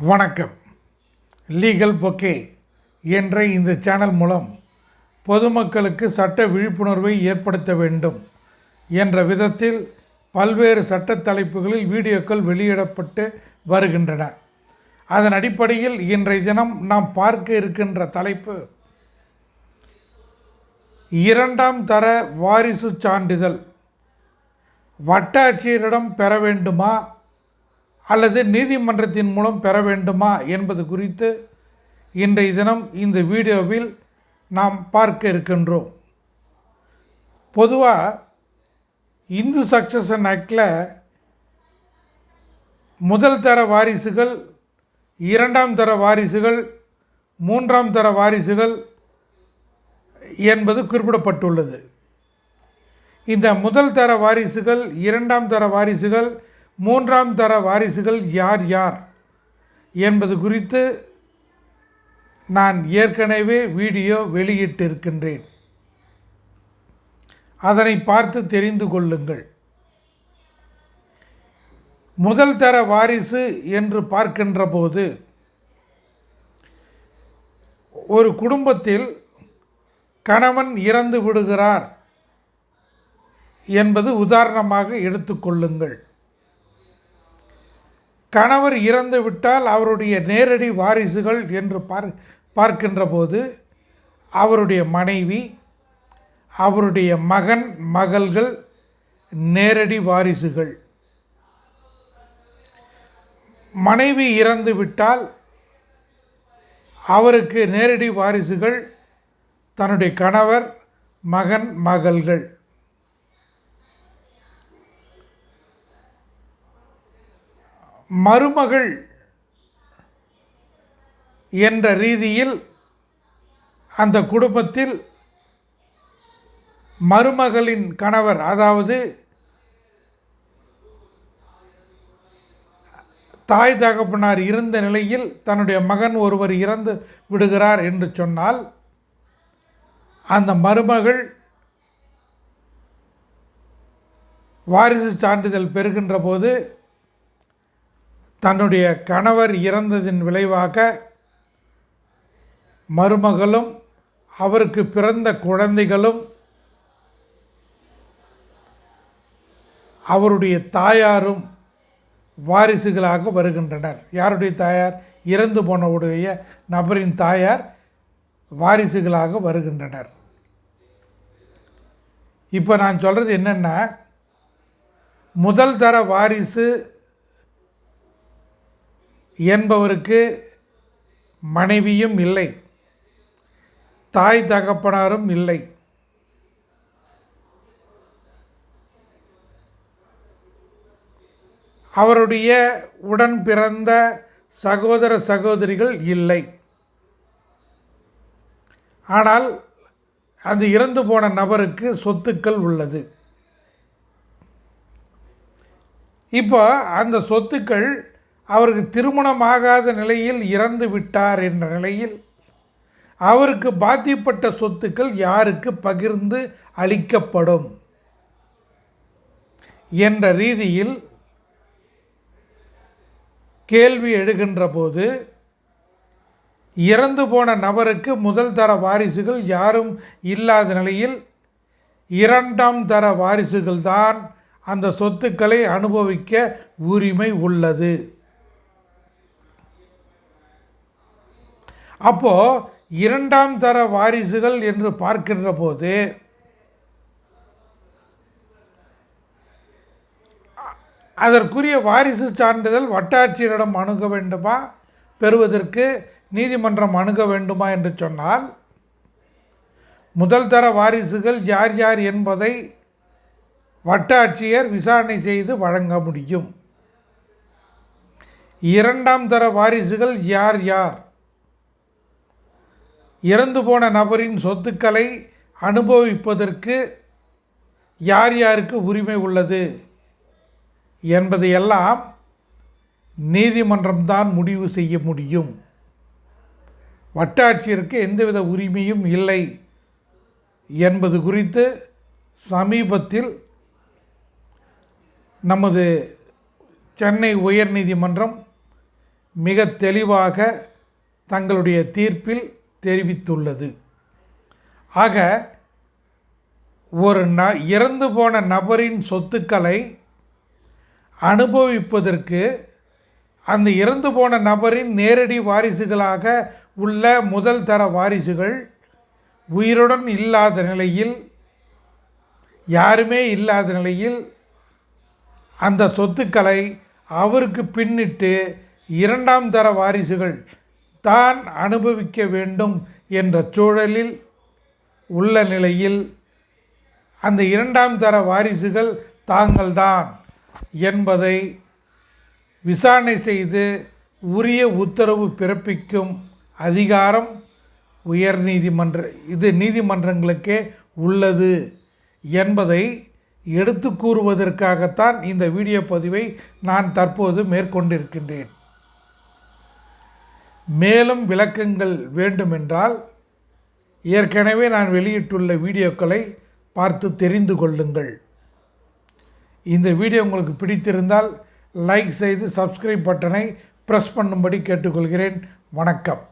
வணக்கம். Legal bouquet என்ற இந்த சேனல் மூலம் பொதுமக்களுக்கு சட்ட விழிப்புணர்வை ஏற்படுத்த வேண்டும் என்ற விதத்தில் பல்வேறு சட்ட தலைப்புகளில் வீடியோக்கள் வெளியிடப்பட்டு வருகின்றன. அதன் அடிப்படையில் இன்றைய தினம் நாம் பார்க்க இருக்கின்ற தலைப்பு இரண்டாம் தர வாரிசு சான்றிதழ். வட்டாட்சியரிடம் பெற வேண்டுமா? அல்லது நீதிமன்றத்தின் மூலம் பெற வேண்டுமா என்பது குறித்து இன்றைய தினம் இந்த வீடியோவில் நாம் பார்க்க இருக்கின்றோம். பொதுவாக இந்து சக்சஷன் ஆக்டில் முதல் தர வாரிசுகள் இரண்டாம் தர வாரிசுகள் மூன்றாம் தர வாரிசுகள் என்பது குறிப்பிடப்பட்டுள்ளது. இந்த முதல் தர வாரிசுகள் இரண்டாம் தர வாரிசுகள் மூன்றாம் தர வாரிசுகள் யார் யார் என்பது குறித்து நான் ஏற்கனவே வீடியோ வெளியிட்டிருக்கின்றேன். அதனை பார்த்து தெரிந்து கொள்ளுங்கள். முதல் தர வாரிசு என்று பார்க்கின்ற போது ஒரு குடும்பத்தில் கணவன் இறந்து விடுகிறார் என்பது உதாரணமாக எடுத்துக்கொள்ளுங்கள் கணவர் இறந்து விட்டால் அவருடைய நேரடி வாரிசுகள் என்று பார் பார்க்கின்ற போது அவருடைய மனைவி அவருடைய மகன் மகள்கள் நேரடி வாரிசுகள். மனைவி இறந்து விட்டால் அவருக்கு நேரடி வாரிசுகள் தன்னுடைய கணவர் மகன் மகள்கள். மருமகள் என்ற ரீதியில் அந்த குடும்பத்தில் மருமகளின் கணவர் அதாவது தாய் தகப்பனார் இருந்த நிலையில் தன்னுடைய மகன் ஒருவர் இறந்து விடுகிறார் என்று சொன்னால் அந்த மருமகள் வாரிசு சான்றிதழ் பெறுகின்ற போது தன்னுடைய கணவர் இறந்ததின் விளைவாக மருமகளும் அவருக்கு பிறந்த குழந்தைகளும் அவருடைய தாயாரும் வாரிசுகளாக வருகின்றனர். யாருடைய தாயார்? இறந்து போனவுடைய நபரின் தாயார் வாரிசுகளாக வருகின்றனர். இப்போ நான் சொல்கிறது என்னென்னா முதல் தர வாரிசு என்பவருக்கு மனைவியும் இல்லை. தாய் தகப்பனாரும் இல்லை. அவருடைய உடன் பிறந்த சகோதர சகோதரிகள் இல்லை. ஆனால் அந்த இறந்து போன நபருக்கு சொத்துக்கள் உள்ளது. இப்போ அந்த சொத்துக்கள் அவருக்கு திருமணமாகாத நிலையில் இறந்து விட்டார் என்ற நிலையில் அவருக்கு பாத்தியப்பட்ட சொத்துக்கள் யாருக்கு பகிர்ந்து அளிக்கப்படும் என்ற ரீதியில் கேள்வி எழுகின்ற போது இறந்து போன நபருக்கு முதல் தர வாரிசுகள் யாரும் இல்லாத நிலையில் இரண்டாம் தர வாரிசுகள்தான் அந்த சொத்துக்களை அனுபவிக்க உரிமை உள்ளது. அப்போது இரண்டாம் தர வாரிசுகள் என்று பார்க்கின்ற போது அதற்குரிய வாரிசு சான்றிதழ் வட்டாட்சியரிடம் அணுக வேண்டுமா? பெறுவதற்கு நீதிமன்றம் அணுக வேண்டுமா என்று சொன்னால் முதல் தர வாரிசுகள் யார் யார் என்பதை வட்டாட்சியர் விசாரணை செய்து வழங்க முடியும். இரண்டாம் தர வாரிசுகள் யார் யார்? இறந்து போன நபரின் சொத்துக்களை அனுபவிப்பதற்கு யார் யாருக்கு உரிமை உள்ளது என்பதையெல்லாம் நீதிமன்றம்தான் முடிவு செய்ய முடியும். வட்டாட்சியருக்கு எந்தவித உரிமையும் இல்லை என்பது குறித்து சமீபத்தில் நமது சென்னை உயர்நீதிமன்றம் மிக தெளிவாக தங்களுடைய தீர்ப்பில் தெரிவித்துள்ளது. ஆக ஒரு ந இறந்து போன நபரின் சொத்துக்களை அனுபவிப்பதற்கு அந்த இறந்து போன நபரின் நேரடி வாரிசுகளாக உள்ள முதல் தர வாரிசுகள் உயிருடன் இல்லாத நிலையில் யாருமே இல்லாத நிலையில் அந்த சொத்துக்களை அவருக்கு பின்னிட்டு இரண்டாம் தர வாரிசுகள் தான் அனுபவிக்க வேண்டும் என்ற சூழலில் உள்ள நிலையில் அந்த இரண்டாம் தர வாரிசுகள் தாங்கள்தான் என்பதை விசாரணை செய்து உரிய உத்தரவு பிறப்பிக்கும் அதிகாரம் உயர் நீதிமன்ற இது நீதிமன்றங்களுக்கே உள்ளது என்பதை எடுத்து கூறுவதற்காகத்தான் இந்த வீடியோ பதிவை நான் தற்போது மேற்கொண்டிருக்கின்றேன். மேலும் விளக்கங்கள் வேண்டுமென்றால் ஏற்கனவே நான் வெளியிட்டுள்ள வீடியோக்களை பார்த்து தெரிந்து கொள்ளுங்கள். இந்த வீடியோ உங்களுக்கு பிடித்திருந்தால் லைக் செய்து சப்ஸ்கிரைப் பட்டனை ப்ரெஸ் பண்ணும்படி கேட்டுக்கொள்கிறேன். வணக்கம்.